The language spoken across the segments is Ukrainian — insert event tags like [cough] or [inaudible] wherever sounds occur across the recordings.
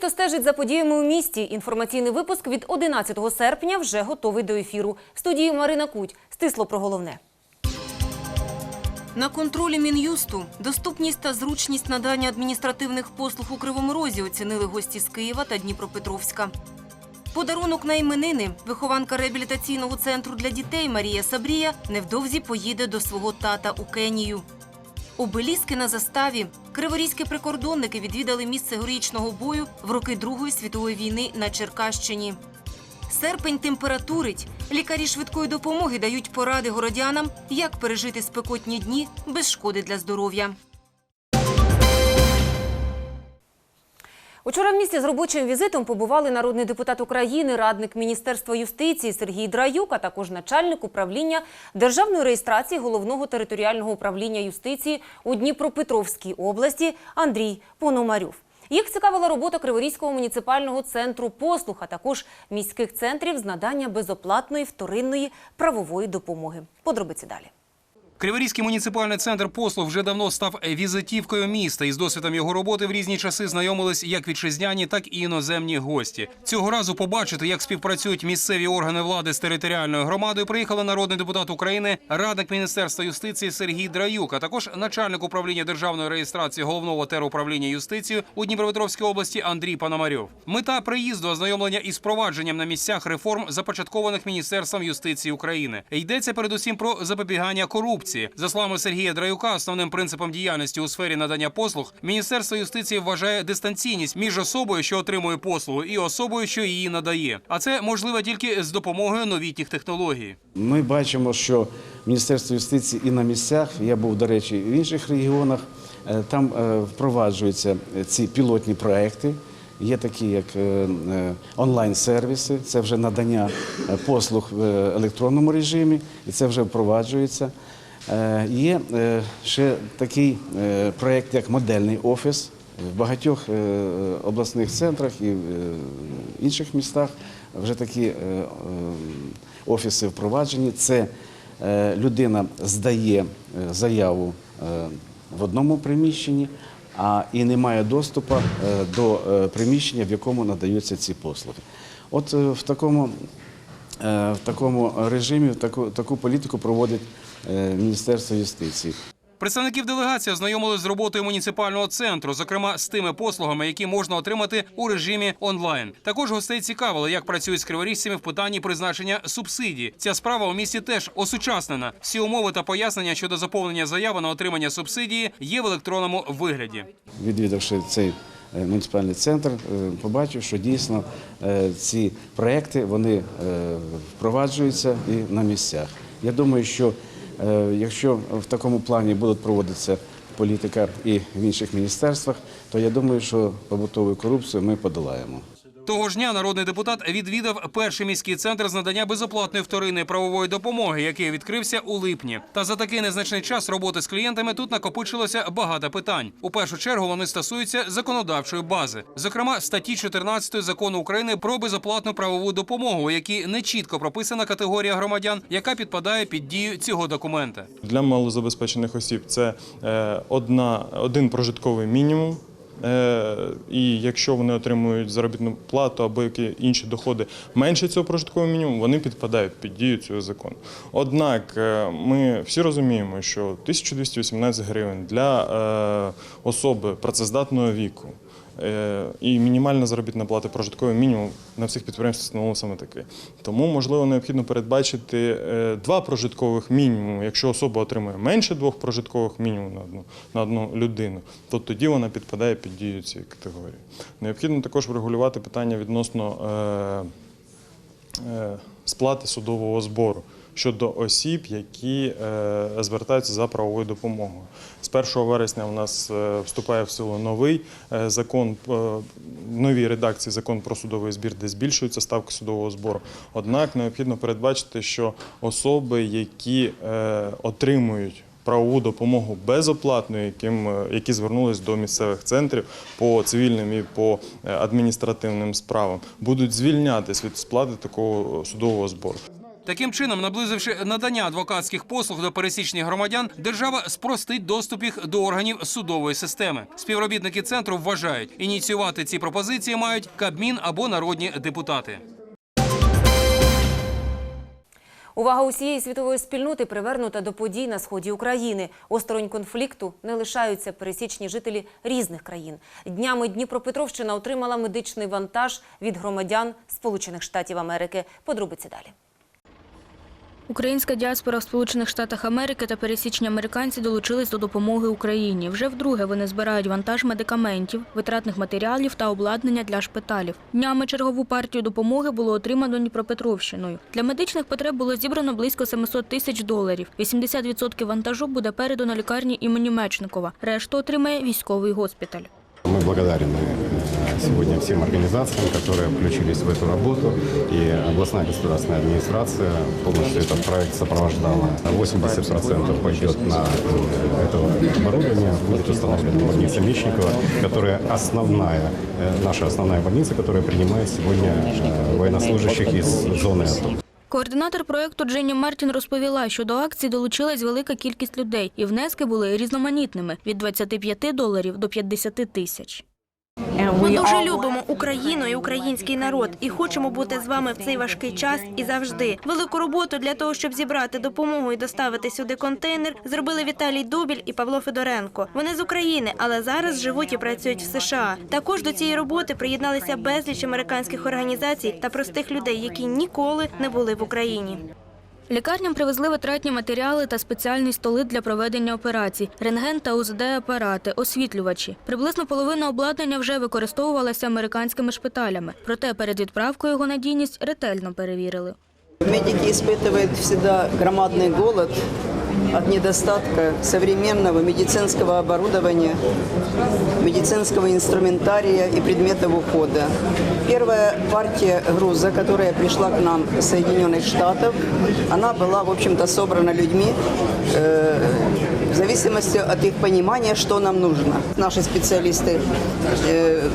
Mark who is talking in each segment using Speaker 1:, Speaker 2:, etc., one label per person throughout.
Speaker 1: Хто стежить за подіями у місті. Інформаційний випуск від 11 серпня вже готовий до ефіру. В студії Марина Куть. Стисло про головне. На контролі Мін'юсту доступність та зручність надання адміністративних послуг у Кривому Розі оцінили гості з Києва та Дніпропетровська. Подарунок на іменини вихованка реабілітаційного центру для дітей Марія Сабрія невдовзі поїде до свого тата у Кенію. Обеліски на заставі. Криворізькі прикордонники відвідали місце героїчного бою в роки Другої світової війни на Черкащині. Серпень температурить. Лікарі швидкої допомоги дають поради городянам, як пережити спекотні дні без шкоди для здоров'я. Учора в місті з робочим візитом побували народний депутат України, радник Міністерства юстиції Сергій Драюк, а також начальник управління державної реєстрації головного територіального управління юстиції у Дніпропетровській області Андрій Пономарьов. Їх цікавила робота Криворізького муніципального центру послуг, а також міських центрів з надання безоплатної вторинної правової допомоги. Подробиці далі.
Speaker 2: Криворізький муніципальний центр послуг вже давно став візитівкою міста, і з досвідом його роботи в різні часи знайомились як вітчизняні, так і іноземні гості. Цього разу побачити, як співпрацюють місцеві органи влади з територіальною громадою, приїхали народний депутат України, радник міністерства юстиції Сергій Драюк, а також начальник управління державної реєстрації головного теруправління юстиції у Дніпропетровській області Андрій Пономарьов. Мета приїзду ознайомлення із провадженням на місцях реформ, започаткованих міністерством юстиції України. Йдеться передусім про запобігання корупції. За словами Сергія Драюка, основним принципом діяльності у сфері надання послуг Міністерство юстиції вважає дистанційність між особою, що отримує послугу, і особою, що її надає. А це можливо тільки з допомогою новітніх технологій.
Speaker 3: Ми бачимо, що Міністерство юстиції і на місцях, я був, до речі, в інших регіонах, е, там е, впроваджуються ці пілотні проекти. Є такі, як е, онлайн-сервіси, це вже надання послуг в електронному режимі, і це вже впроваджується. Е, Є е, ще такий е, проект, як модельний офіс. В багатьох обласних центрах і в інших містах вже такі офіси впроваджені. Це людина здає заяву в одному приміщенні, а і не має доступу до приміщення, в якому надаються ці послуги. От в такому, в режимі таку, таку політику проводить е, Міністерство юстиції.
Speaker 2: Представників делегації ознайомили з роботою муніципального центру, зокрема з тими послугами, які можна отримати у режимі онлайн. Також гостей цікавило, як працюють з криворізцями в питанні призначення субсидій. Ця справа у місті теж осучаснена. Всі умови та пояснення щодо заповнення заяви на отримання субсидії є в електронному вигляді.
Speaker 3: відвідавши цей е, муніципальний центр, е, побачив, що дійсно ці проекти вони впроваджуються і на місцях. Я думаю, що якщо в такому плані будуть проводитися політика і в інших міністерствах, то я думаю, що побутову корупцію ми подолаємо.
Speaker 2: Того ж дня народний депутат відвідав перший міський центр з надання безоплатної вторинної правової допомоги, який відкрився у липні. Та за такий незначний час роботи з клієнтами тут накопичилося багато питань. У першу чергу вони стосуються законодавчої бази, зокрема статті 14 закону України про безоплатну правову допомогу, у не чітко прописана категорія громадян, яка підпадає під дію цього документа.
Speaker 4: Для малозабезпечених осіб це е, одна, один прожитковий мінімум. Е, І якщо вони отримують заробітну плату або які інші доходи менше цього прожиткового мінімуму, вони підпадають під дію цього закону. Однак е, ми всі розуміємо, що 1218 гривень для е, особи працездатного віку. Е, І мінімальна заробітна плата прожитковий мінімум на всіх підприємствах встановлено саме таке. Тому, можливо, необхідно передбачити е, два прожиткових мінімуми. Якщо особа отримує менше двох прожиткових мінімумів на одну, на одну людину, то тоді вона підпадає під дію цієї категорії. Необхідно також врегулювати питання відносно е, сплати судового збору. Щодо осіб, які е, звертаються за правовою допомогою, з 1 вересня у нас е, вступає в силу новий е, закон, в новій редакції закон про судовий збір, де збільшуються ставки судового збору. Однак необхідно передбачити, що особи, які отримують правову допомогу безоплатну, яким, які звернулись до місцевих центрів по цивільним і по адміністративним справам, будуть звільнятись від сплати такого судового збору.
Speaker 2: Таким чином, наблизивши надання адвокатських послуг до пересічних громадян, держава спростить доступ їх до органів судової системи. Співробітники центру вважають, ініціювати ці пропозиції мають Кабмін або народні депутати.
Speaker 1: Увага усієї світової спільноти привернута до подій на сході України. Осторонь конфлікту не лишаються пересічні жителі різних країн. Днями Дніпропетровщина отримала медичний вантаж від громадян Сполучених Штатів Америки. Подробиці далі.
Speaker 5: Українська діаспора в Сполучених Штатах Америки та пересічні американці долучились до допомоги Україні. Вже вдруге вони збирають вантаж медикаментів, витратних матеріалів та обладнання для шпиталів. Днями чергову партію допомоги було отримано Дніпропетровщиною. Для медичних потреб було зібрано близько 700 тисяч доларів. 80% вантажу буде передано лікарні імені Мечникова. Решту отримає військовий госпіталь.
Speaker 6: Мы благодарны э, сегодня всем организациям, которые включились в эту работу. И областная государственная администрация полностью этот проект сопровождала. 80% пойдет на э, это оборудование, будет установлена больница Мечникова, которая основная, э, наша основная больница, которая принимает сегодня военнослужащих из зоны АТО.
Speaker 5: Координатор проєкту Дженні Мартін розповіла, що до акції долучилась велика кількість людей, і внески були різноманітними – від 25 доларів до 50 тисяч.
Speaker 7: Ми дуже любимо Україну і український народ і хочемо бути з вами в цей важкий час і завжди. Велику роботу для того, щоб зібрати допомогу і доставити сюди контейнер, зробили Віталій Дубіль і Павло Федоренко. Вони з України, але зараз живуть і працюють в США. Також до цієї роботи приєдналися безліч американських організацій та простих людей, які ніколи не були в Україні.
Speaker 5: Лікарням привезли витратні матеріали та спеціальні столи для проведення операцій, рентген та УЗД-апарати, освітлювачі. Приблизно половина обладнання вже використовувалася американськими шпиталями. Проте перед відправкою його надійність ретельно перевірили.
Speaker 8: Медики испытывают всегда громадный голод от недостатка современного медицинского оборудования, медицинского инструментария и предметов ухода. Первая партия груза, которая пришла к нам из Соединенных Штатов, она была, в общем-то, собрана людьми э, в зависимости от их понимания, что нам нужно. Наши специалисты э,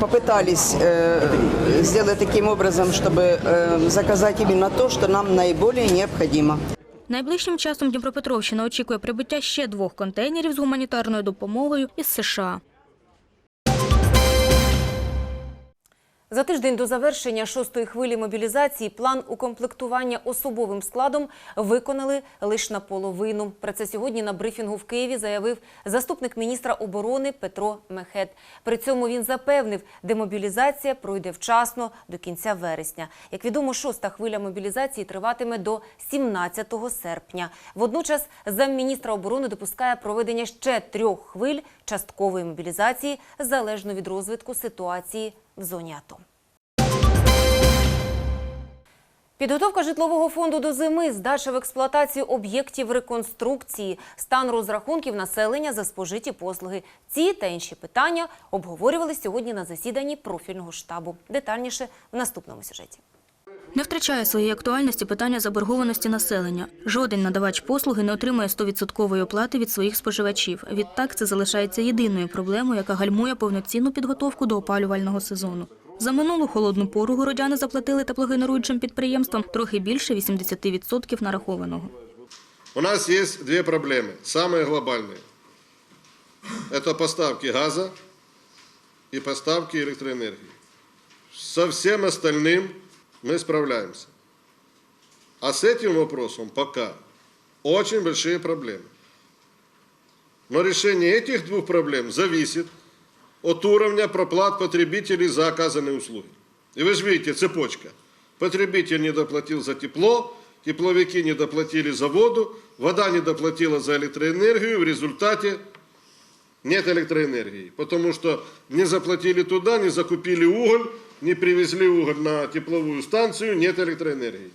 Speaker 8: попытались э, сделать таким образом, чтобы э, заказать именно то, что нам наиболее необходимо.
Speaker 5: Найближчим часом Дніпропетровщина очікує прибуття ще двох контейнерів з гуманітарною допомогою із США.
Speaker 1: За тиждень до завершення шостої хвилі мобілізації план укомплектування особовим складом виконали лише наполовину. Про це сьогодні на брифінгу в Києві заявив заступник міністра оборони Петро Мехет. При цьому він запевнив, демобілізація пройде вчасно до кінця вересня. Як відомо, шоста хвиля мобілізації триватиме до 17 серпня. Водночас замміністра оборони допускає проведення ще трьох хвиль часткової мобілізації залежно від розвитку ситуації в зоні АТО. Підготовка житлового фонду до зими, здача в експлуатацію об'єктів реконструкції, стан розрахунків населення за спожиті послуги. Ці та інші питання обговорювали сьогодні на засіданні профільного штабу. Детальніше в наступному сюжеті.
Speaker 5: Не втрачає своєї актуальності питання заборгованості населення. Жоден надавач послуги не отримує 100% оплати від своїх споживачів. Відтак це залишається єдиною проблемою, яка гальмує повноцінну підготовку до опалювального сезону. За минулу холодну пору городяни заплатили теплогенеруючим підприємствам трохи більше 80% нарахованого.
Speaker 9: У нас есть две проблемы, самые глобальные. Это поставки газа и поставки электроэнергии. Со всем остальным мы справляемся. А с этим вопросом пока очень большие проблемы. Но решение этих двух проблем зависит от уровня проплат потребителей за оказанные услуги. И вы же видите, цепочка. Потребитель не доплатил за тепло, тепловики не доплатили за воду, вода не доплатила за электроэнергию, в результате нет электроэнергии. Потому что не заплатили туда, не закупили уголь, не привезли уголь на тепловую станцию, нет электроэнергии.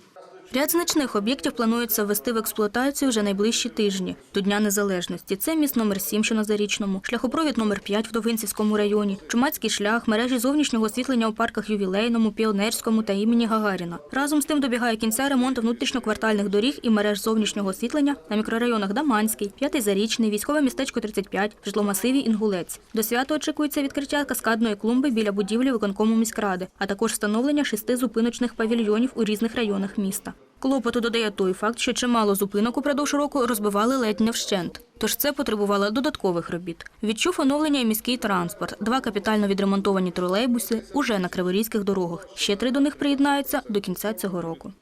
Speaker 5: Ряд значних об'єктів планується ввести в експлуатацію вже найближчі тижні до Дня Незалежності. Це міст номер 7, що на Зарічному, шляхопровід номер 5 в Довгинцівському районі, Чумацький шлях, мережі зовнішнього освітлення у парках Ювілейному, Піонерському та імені Гагаріна. Разом з тим добігає кінця ремонт внутрішньоквартальних доріг і мереж зовнішнього освітлення на мікрорайонах Даманський, П'ятий Зарічний, військове містечко 35, в житломасиві Інгулець. До свята очікується відкриття каскадної клумби біля будівлі виконкому міськради, а також встановлення шести зупиночних павільйонів у різних районах міста. Клопоту додає той факт, що чимало зупинок упродовж року розбивали ледь не вщент. Тож це потребувало додаткових робіт. Відчув оновлення і міський транспорт. Два капітально відремонтовані тролейбуси уже на криворізьких дорогах. Ще три до них приєднаються до кінця цього року.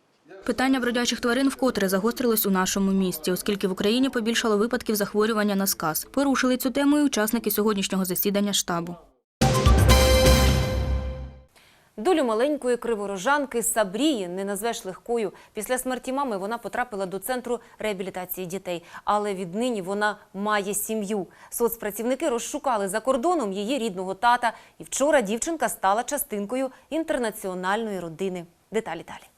Speaker 5: Питання бродячих тварин вкотре загострилось у нашому місті, оскільки в Україні побільшало випадків захворювання на сказ. Порушили цю тему і учасники сьогоднішнього засідання штабу.
Speaker 1: Долю маленької криворожанки Сабрії не назвеш легкою. Після смерті мами вона потрапила до центру реабілітації дітей. Але віднині вона має сім'ю. Соцпрацівники розшукали за кордоном її рідного тата. І вчора дівчинка стала частинкою інтернаціональної родини. Деталі далі.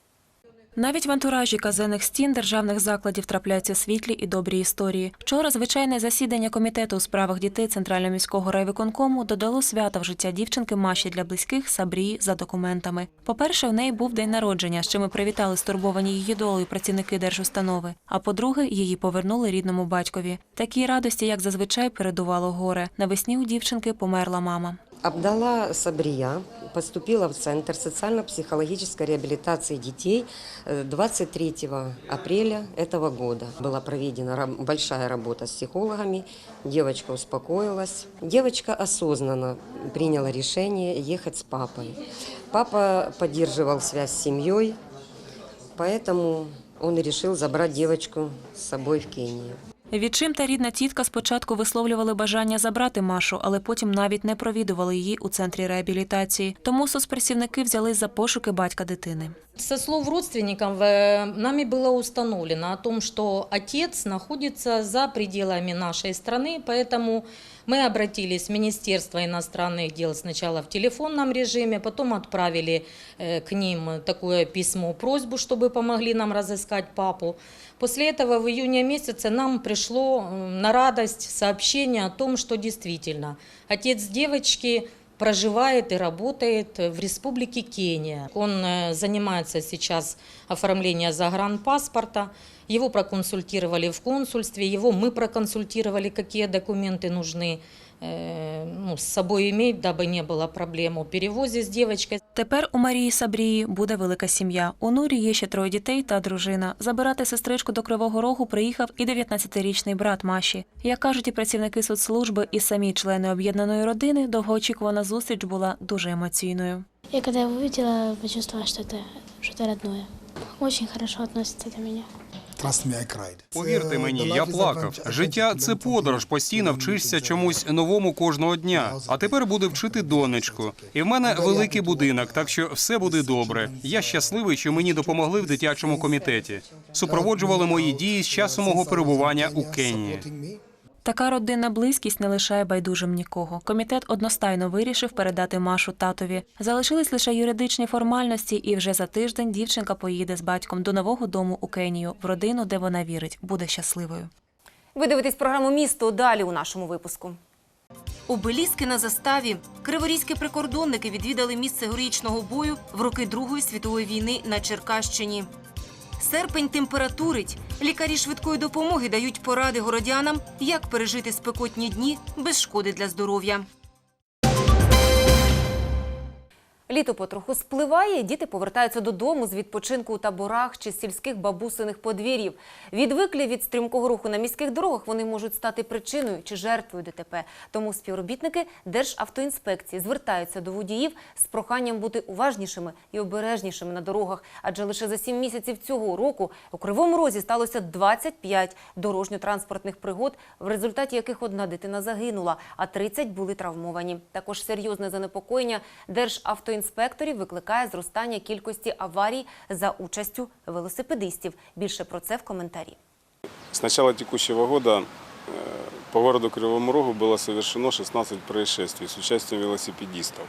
Speaker 10: Навіть в антуражі казенних стін державних закладів трапляються світлі і добрі історії. Вчора звичайне засідання комітету у справах дітей Центрального міського райвиконкому додало свята в життя дівчинки Маші для близьких Сабрії за документами. По-перше, у неї був день народження, що ми привітали стурбовані її долею працівники держустанови. А по-друге, її повернули рідному батькові. Такій радості, як зазвичай, передувало горе. Навесні у дівчинки померла мама.
Speaker 11: Абдала Сабрия поступила в Центр социально-психологической реабилитации детей э, 23 апреля этого года. Была проведена раб- большая работа с психологами, девочка успокоилась. Девочка осознанно приняла решение ехать с папой. Папа поддерживал связь с семьей, поэтому он и решил забрать девочку с собой в Кению.
Speaker 10: Відчим та рідна тітка спочатку висловлювали бажання забрати Машу, але потім навіть не провідували її у центрі реабілітації. Тому соцпрацівники взялись за пошуки батька дитини.
Speaker 12: Со слов родственников э, нами было установлено о том, что отец находится за пределами нашей страны, поэтому мы обратились в Министерство иностранных дел сначала в телефонном режиме, потом отправили э, к ним такое письмо, просьбу, чтобы помогли нам разыскать папу. После этого в июне месяце нам пришло на радость сообщение о том, что действительно отец девочки проживает и работает в республике Кения. Он э, занимается сейчас оформлением загранпаспорта. Его проконсультировали в консульстве, его мы проконсультировали, какие документы нужны э, ну, с собой иметь, дабы не было проблем о перевозе с девочкой.
Speaker 10: Тепер у Марії Сабрії буде велика сім'я. У Нурі є ще троє дітей та дружина. Забирати сестричку до Кривого Рогу приїхав і 19-річний брат Маші. Як кажуть і працівники соцслужби, і самі члени об'єднаної родини, довгоочікувана зустріч була дуже емоційною.
Speaker 13: Я когда его увидела, почувствовала, что это что-то родное. Очень хорошо относится до меня.
Speaker 2: Повірте мені, я плакав. Життя це подорож. Постійно вчишся чомусь новому кожного дня. А тепер буде вчити донечку. І в мене великий будинок, так що все буде добре. Я щасливий, що мені допомогли в дитячому комітеті. Супроводжували мої дії з часу мого перебування у Кенії.
Speaker 10: Така родинна близькість не лишає байдужим нікого. Комітет одностайно вирішив передати Машу татові. Залишились лише юридичні формальності, і вже за тиждень дівчинка поїде з батьком до нового дому у Кенію, в родину, де вона вірить, буде щасливою.
Speaker 1: Ви дивитесь програму Місто далі у нашому випуску. Обеліски на заставі. Криворізькі прикордонники відвідали місце героїчного бою в роки Другої світової війни на Черкащині. Серпень температурить. Лікарі швидкої допомоги дають поради городянам, як пережити спекотні дні без шкоди для здоров'я. Літо потроху спливає, діти повертаються додому з відпочинку у таборах чи сільських бабусиних подвір'їв. Відвиклі від стрімкого руху на міських дорогах вони можуть стати причиною чи жертвою ДТП. Тому співробітники Державтоінспекції звертаються до водіїв з проханням бути уважнішими і обережнішими на дорогах. Адже лише за сім місяців цього року у Кривому Розі сталося 25 дорожньо-транспортних пригод, в результаті яких одна дитина загинула, а 30 були травмовані. Також серйозне занепокоєння Державтоінспекторів викликає зростання кількості аварій за участю велосипедистів. Більше про це в коментарі.
Speaker 14: С начала текущего года э, по городу Кривому Рогу было совершено 16 происшествий с участием велосипедистов.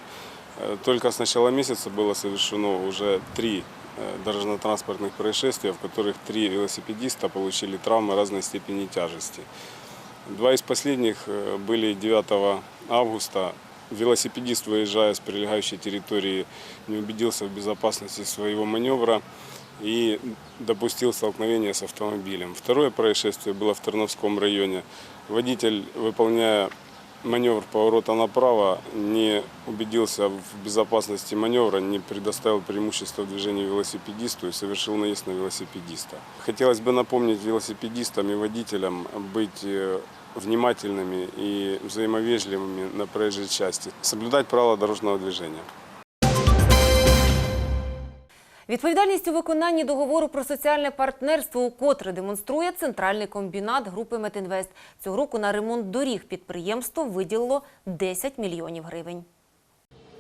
Speaker 14: Э, Только с начала месяца было совершено уже три э, дорожно-транспортных происшествия, в которых три велосипедиста получили травмы разной степени тяжести. Два из последних э, были 9 августа. Велосипедист, выезжая с прилегающей территории, не убедился в безопасности своего маневра и допустил столкновение с автомобилем. Второе происшествие было в Терновском районе. Водитель, выполняя маневр поворота направо, не убедился в безопасности маневра, не предоставил преимущество в движении велосипедисту и совершил наезд на велосипедиста. Хотелось бы напомнить велосипедистам и водителям быть э, внимательными и взаимовежливыми на проезжей части, соблюдать правила дорожного движения.
Speaker 1: Відповідальність у виконанні договору про соціальне партнерство укотре демонструє центральний комбінат групи Метінвест. Цього року на ремонт доріг підприємство виділило 10 мільйонів гривень.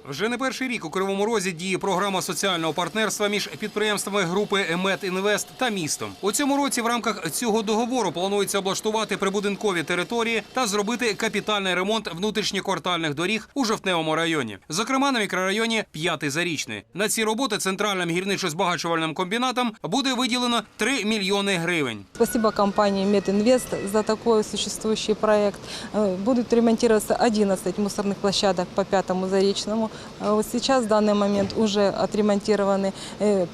Speaker 2: Вже не перший рік у Кривому Розі діє програма соціального партнерства між підприємствами групи Емет Інвест та містом. У цьому році в рамках цього договору планується облаштувати прибудинкові території та зробити капітальний ремонт внутрішньоквартальних доріг у жовтневому районі. Зокрема, на мікрорайоні П'ятий Зарічний. На ці роботи центральним гірничо-збагачувальним комбінатом буде виділено 3 мільйони гривень.
Speaker 15: Спасибо компании Мединвест за такой существующий проект. Э, Будут ремонтироваться 11 мусорных площадок по Пятому Заречному. Э, Вот сейчас в данный момент уже отремонтированы э,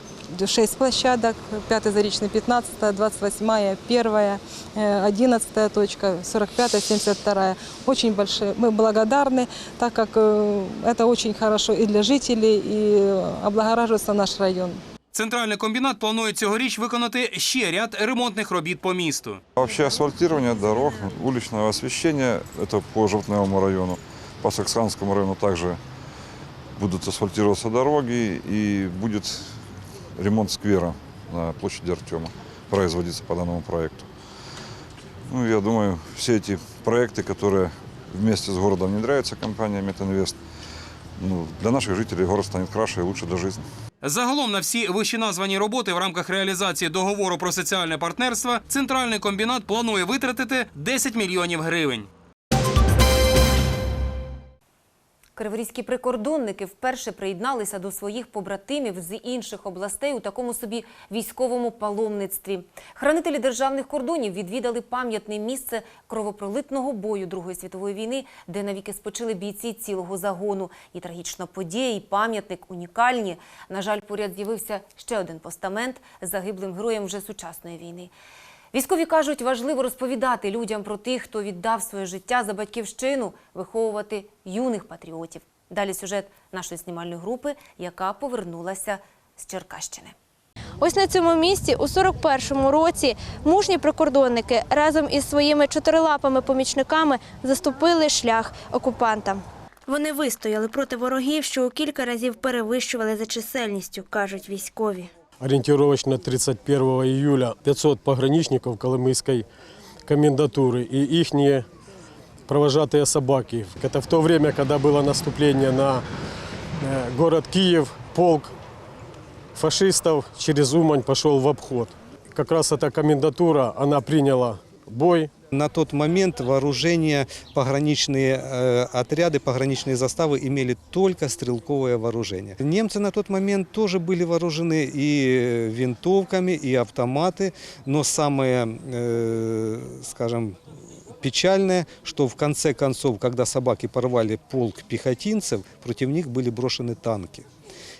Speaker 15: 6 площадок, 5 Заречный 15, 28, 1, э, 11 точка, 45, 72. Очень большие. Мы благодарны, так как э, это очень хорошо и для жителей, и э, облагораживается наш район.
Speaker 2: Центральний комбінат планує цьогоріч виконати ще ряд ремонтних робіт по місту.
Speaker 16: Вообще асфальтирование дорог, уличного освещения, это по Желтневому району, по Саксанскому району также будут асфальтироваться дороги и будет ремонт сквера на площади Артема производиться по данному проекту. Ну, я думаю, все эти проекты, которые вместе с городом внедряются компания Метинвест, ну, для наших жителей город станет краше и лучше для жизни.
Speaker 2: Загалом на всі вищеназвані роботи в рамках реалізації договору про соціальне партнерство центральний комбінат планує витратити 10 мільйонів гривень.
Speaker 1: Криворізькі прикордонники вперше приєдналися до своїх побратимів з інших областей у такому собі військовому паломництві. Хранителі державних кордонів відвідали пам'ятне місце кровопролитного бою Другої світової війни, де навіки спочили бійці цілого загону. І трагічна подія, і пам'ятник унікальні. На жаль, поряд з'явився ще один постамент загиблим героям вже сучасної війни. Військові кажуть, важливо розповідати людям про тих, хто віддав своє життя за батьківщину, виховувати юних патріотів. Далі сюжет нашої знімальної групи, яка повернулася з Черкащини.
Speaker 7: Ось на цьому місці у 41-му році мужні прикордонники разом із своїми чотирилапими помічниками заступили шлях окупантам. Вони вистояли проти ворогів, що у кілька разів перевищували за чисельністю, кажуть військові
Speaker 17: ориентировочно 31 июля 500 пограничников Колымийской комендатуры и их провожатые собаки. Это в то время, когда было наступление на э, город Киев, полк фашистов через Умань пошел в обход. Как раз эта комендатура, она приняла бой,
Speaker 18: На тот момент вооружение, пограничные э, отряды, пограничные заставы имели только стрелковое вооружение. Немцы на тот момент тоже были вооружены и винтовками, и автоматы, но самое, э, скажем, печальное, что в конце концов, когда собаки порвали полк пехотинцев, против них были брошены танки.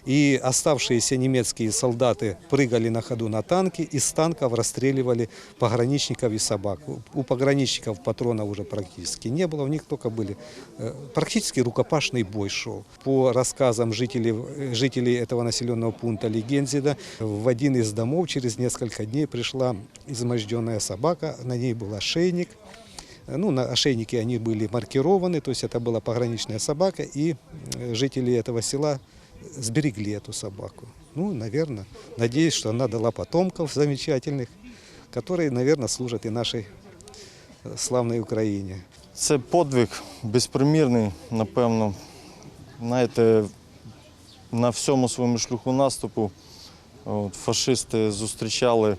Speaker 18: И оставшиеся немецкие солдаты прыгали на ходу на танки, из танков расстреливали пограничников и собак. У пограничников патронов уже практически не было, у них только были... э, Практически рукопашный бой шел. По рассказам жителей, э, жителей этого населенного пункта Легензида, в один из домов через несколько дней пришла изможденная собака, на ней был ошейник, ну, на ошейнике они были маркированы, то есть это была пограничная собака, и э, жители этого села сберегли эту собаку. Ну, наверное, надеюсь, что она дала потомков замечательных, которые, наверное, служат и нашей э, славной Україні.
Speaker 4: Це подвиг безпримірний, напевно. Знаєте, на всьому своєму шляху наступу от, фашисти зустрічали,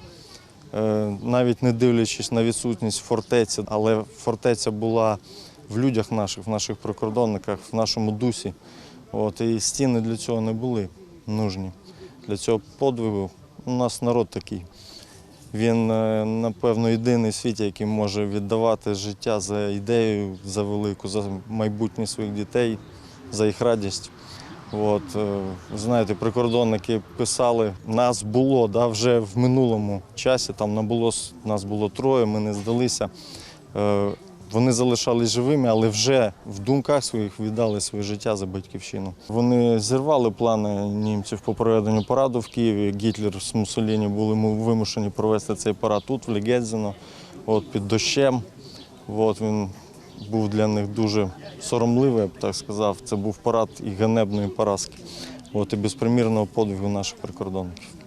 Speaker 4: е, навіть не дивлячись на відсутність фортеці, але фортеця була в людях наших, в наших прикордонниках, в нашому дусі. От, і стіни для цього не були нужні. Для цього подвигу у нас народ такий. Він, е, напевно, єдиний в світі, який може віддавати життя за ідею, за велику, за майбутнє своїх дітей, за їх радість. От, е, знаєте, прикордонники писали, нас було да, вже в минулому часі, там нас було троє, ми не здалися. Вони залишались живими, але вже в думках своїх віддали своє життя за батьківщину. Вони зірвали плани німців по проведенню параду в Києві. Гітлер з Муссоліні були вимушені провести цей парад тут, в Легедзино, от під дощем. От він був для них дуже соромливий, я б так сказав. Це був парад і ганебної поразки. От і безпримірного подвигу наших прикордонників.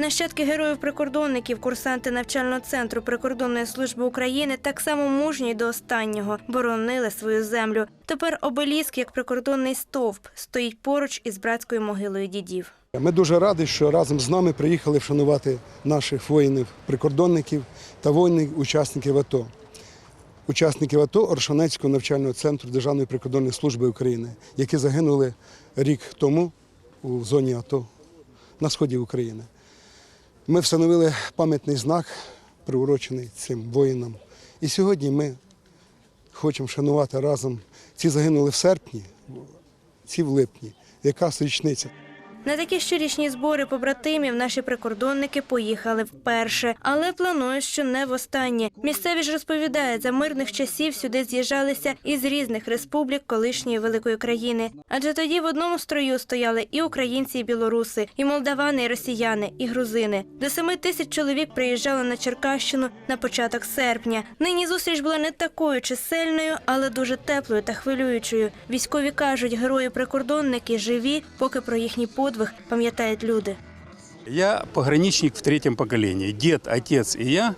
Speaker 7: Нащадки героїв-прикордонників, курсанти навчального центру прикордонної служби України так само мужні до останнього боронили свою землю. Тепер обеліск, як прикордонний стовп, стоїть поруч із братською могилою дідів.
Speaker 19: Ми дуже раді, що разом з нами приїхали вшанувати наших воїнів-прикордонників та воїнів-учасників АТО. Учасників АТО Оршанецького навчального центру Державної прикордонної служби України, які загинули рік тому у зоні АТО на сході України. Ми встановили пам'ятний знак, приурочений цим воїнам. І сьогодні ми хочемо вшанувати разом. Ці загинули в серпні, ці в липні. Яка річниця.
Speaker 7: На такі щорічні збори побратимів наші прикордонники поїхали вперше, але планують, що не востаннє. Місцеві ж розповідають, за мирних часів сюди з'їжджалися із різних республік колишньої великої країни. Адже тоді в одному строю стояли і українці, і білоруси, і молдавани, і росіяни, і грузини. До семи тисяч чоловік приїжджали на Черкащину на початок серпня. Нині зустріч була не такою чисельною, але дуже теплою та хвилюючою. Військові кажуть, герої-прикордонники живі, поки про їхній подвиг пам'ятають люди.
Speaker 20: Я пограничник в третьем поколении. Дед, отец и я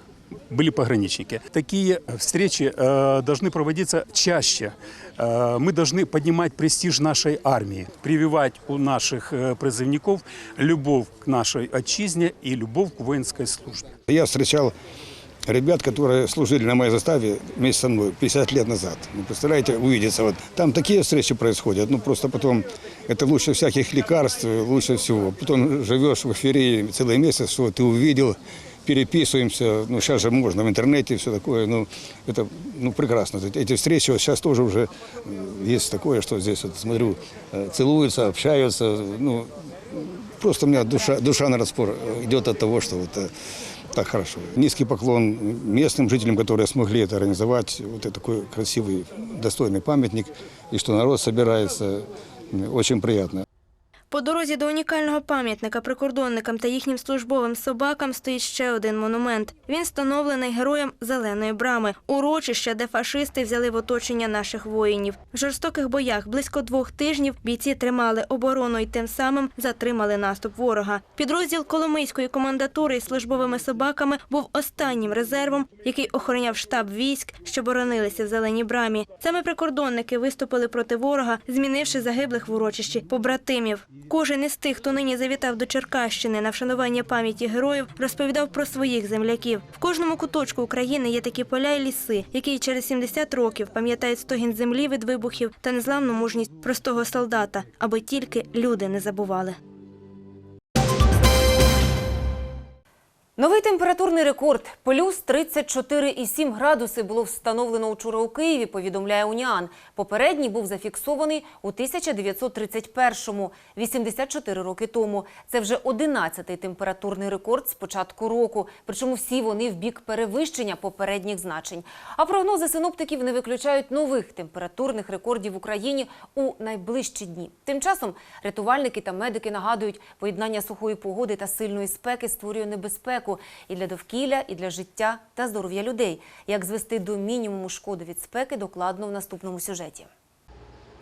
Speaker 20: были пограничники. Такие встречи э, должны проводиться чаще. Э, мы должны поднимать престиж нашей армии, прививать у наших э, призывников любовь к нашей отчизне и любовь к воинской службе.
Speaker 21: Я встречал ребят, которые служили на моей заставе вместе со мной 50 лет назад. Вы представляете, увидеться. Вот. Там такие встречи происходят, ну просто потом это лучше всяких лекарств, лучше всего. Потом живешь в эфире целый месяц, что ты увидел, переписываемся. Ну, сейчас же можно в интернете все такое. Ну, это ну, прекрасно. Эти встречи вот сейчас тоже уже э, есть такое, что здесь вот смотрю, э, целуются, общаются. Ну, просто у меня душа, душа на распор идет от того, что вот э, так хорошо. Низкий поклон местным жителям, которые смогли это организовать. Вот это такой красивый, достойный памятник. И что народ собирается. Очень приятно.
Speaker 7: По дорозі до унікального пам'ятника прикордонникам та їхнім службовим собакам стоїть ще один монумент. Він встановлений героям Зеленої брами, урочища, де фашисти взяли в оточення наших воїнів. В жорстоких боях близько двох тижнів бійці тримали оборону і тим самим затримали наступ ворога. Підрозділ Коломийської командатури із службовими собаками був останнім резервом, який охороняв штаб військ, що боронилися в Зеленій брамі. Саме прикордонники виступили проти ворога, змінивши загиблих в урочищі побратимів. Кожен із тих, хто нині завітав до Черкащини на вшанування пам'яті героїв, розповідав про своїх земляків. В кожному куточку України є такі поля й ліси, які через 70 років пам'ятають стогін землі від вибухів та незламну мужність простого солдата, аби тільки люди не забували.
Speaker 1: Новий температурний рекорд плюс 34,7 градуси було встановлено вчора у Києві, повідомляє Уніан. Попередній був зафіксований у 1931-му, 84 роки тому. Це вже 11-й температурний рекорд з початку року. Причому всі вони в бік перевищення попередніх значень. А прогнози синоптиків не виключають нових температурних рекордів в Україні у найближчі дні. Тим часом рятувальники та медики нагадують, поєднання сухої погоди та сильної спеки створює небезпеку і для довкілля, і для життя та здоров'я людей. Як звести до мінімуму шкоду від спеки, докладно в наступному сюжеті.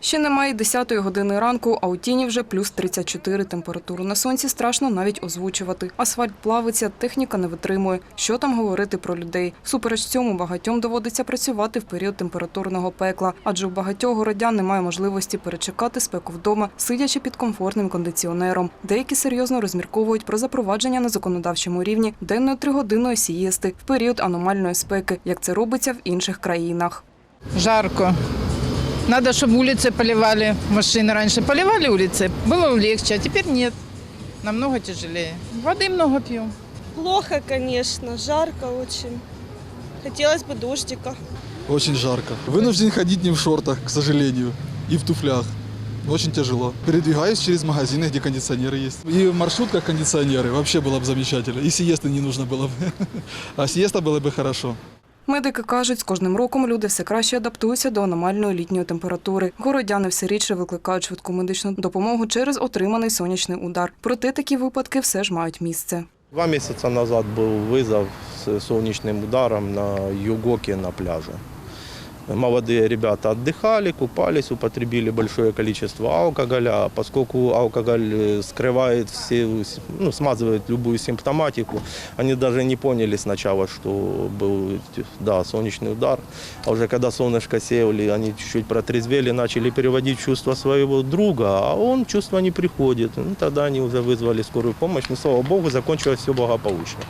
Speaker 22: Ще немає 10-ї години ранку, а у тіні вже плюс 34 температуру. На сонці страшно навіть озвучувати. Асфальт плавиться, техніка не витримує. Що там говорити про людей? Супереч цьому багатьом доводиться працювати в період температурного пекла, адже у багатьох городян немає можливості перечекати спеку вдома, сидячи під комфортним кондиціонером. Деякі серйозно розмірковують про запровадження на законодавчому рівні денної тригодинної сієсти в період аномальної спеки, як це робиться в інших країнах.
Speaker 23: Жарко. Надо, чтобы улицы поливали, машины раньше поливали улицы, было легче, а теперь нет. Намного тяжелее. Воды много пью.
Speaker 24: Плохо, конечно, жарко очень. Хотелось бы дождика.
Speaker 25: Очень жарко. Вынужден ходить не в шортах, к сожалению, и в туфлях. Очень тяжело. Передвигаюсь через магазины, где кондиционеры есть. И в маршрутках кондиционеры. Вообще было бы замечательно. И сиесты не нужно было бы. [laughs] А сиеста было бы хорошо.
Speaker 22: Медики кажуть, з кожним роком люди все краще адаптуються до аномальної літньої температури. Городяни все рідше викликають швидку медичну допомогу через отриманий сонячний удар. Проте такі випадки все ж мають місце.
Speaker 26: Два месяца назад был вызов с солнечным ударом на Югоке на пляже. Молодые ребята отдыхали, купались, употребили большое количество алкоголя. А Поскольку алкоголь э, скрывает все, ну, смазывает любую симптоматику, они даже не поняли сначала, что был да, солнечный удар. А уже когда солнышко сели, они чуть-чуть протрезвели, начали переводить в чувство своего друга, а он в чувство не приходит. Ну, тогда они уже вызвали скорую помощь. Но, слава богу, закончилось все благополучно.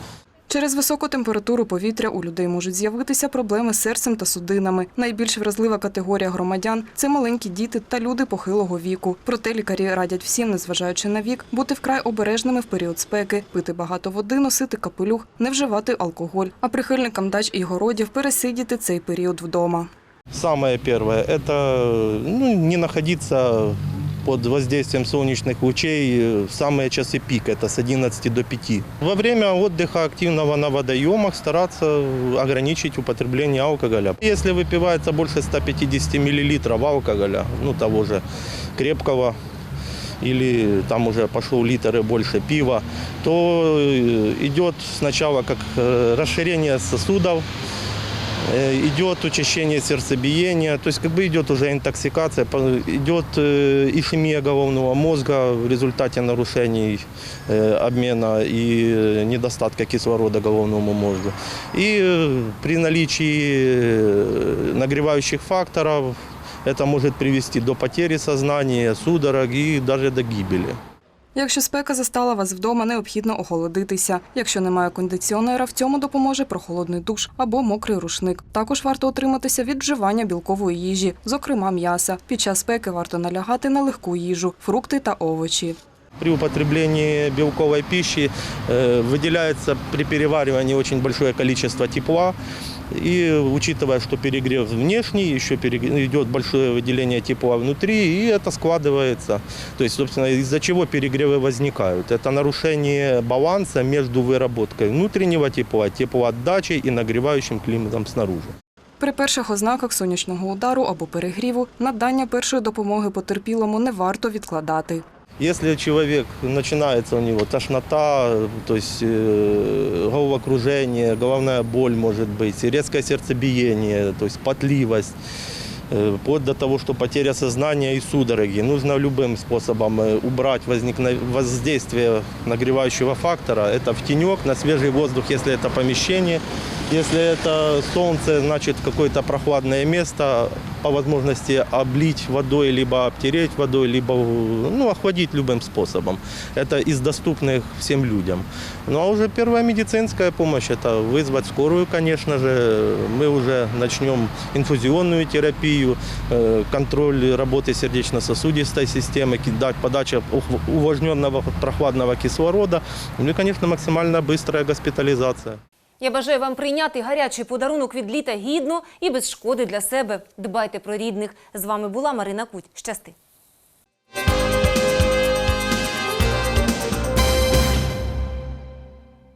Speaker 22: Через високу температуру повітря у людей можуть з'явитися проблеми з серцем та судинами. Найбільш вразлива категорія громадян це маленькі діти та люди похилого віку. Проте лікарі радять всім, незважаючи на вік, бути вкрай обережними в період спеки, пити багато води, носити капелюх, не вживати алкоголь. А прихильникам дач і городів пересидіти цей період вдома.
Speaker 26: Самое первое – это ну, не находиться под воздействием солнечных лучей в самые часы пика, это с 11 до 5. Во время отдыха активного на водоемах стараться ограничить употребление алкоголя. Если выпивается больше 150 мл алкоголя, ну того же крепкого, или там уже пошел литр и больше пива, то э, идет сначала как э, расширение сосудов, Э, идет учащение сердцебиения, то есть как бы идет уже интоксикация, по- идет э, ишемия головного мозга в результате нарушений э, обмена и э, недостатка кислорода головному мозгу. И э, при наличии э, нагревающих факторов это может привести до потери сознания, судорог и даже до гибели.
Speaker 22: Якщо спека застала вас вдома, необхідно охолодитися. Якщо немає кондиціонера, в цьому допоможе прохолодний душ або мокрий рушник. Також варто утриматися від вживання білкової їжі, зокрема м'яса. Під час спеки варто налягати на легку їжу, фрукти та овочі.
Speaker 26: При употреблении белковой пищи э, выделяется при переваривании очень большое количество тепла. И учитывая, что перегрев внешний, еще перег- идет большое выделение тепла внутри, и это складывается. То есть, собственно, из-за чего перегревы возникают? Это нарушение баланса между выработкой внутреннего тепла, теплоотдачей и нагревающим климатом снаружи.
Speaker 22: При перших ознаках сонячного удару або перегріву надання першої допомоги потерпілому не варто відкладати.
Speaker 26: Если человек начинается у него тошнота, то есть э, головокружение, головная боль может быть, резкое сердцебиение, то есть потливость, э, вплоть до того, что потеря сознания и судороги, нужно любым способом э, убрать возникно- воздействие нагревающего фактора. Это в тенек, на свежий воздух, если это помещение. Если это солнце, значит какое-то прохладное место, по возможности облить водой, либо обтереть водой, либо ну, охладить любым способом. Это из доступных всем людям. Ну а уже первая медицинская помощь, это вызвать скорую, конечно же. Мы уже начнем инфузионную терапию, э, контроль работы сердечно-сосудистой системы, дать подача увлажненного прохладного кислорода, ну и, конечно, максимально быстрая госпитализация.
Speaker 1: Я бажаю вам прийняти гарячий подарунок від літа гідно і без шкоди для себе. Дбайте про рідних. З вами була Марина Куть. Щасти.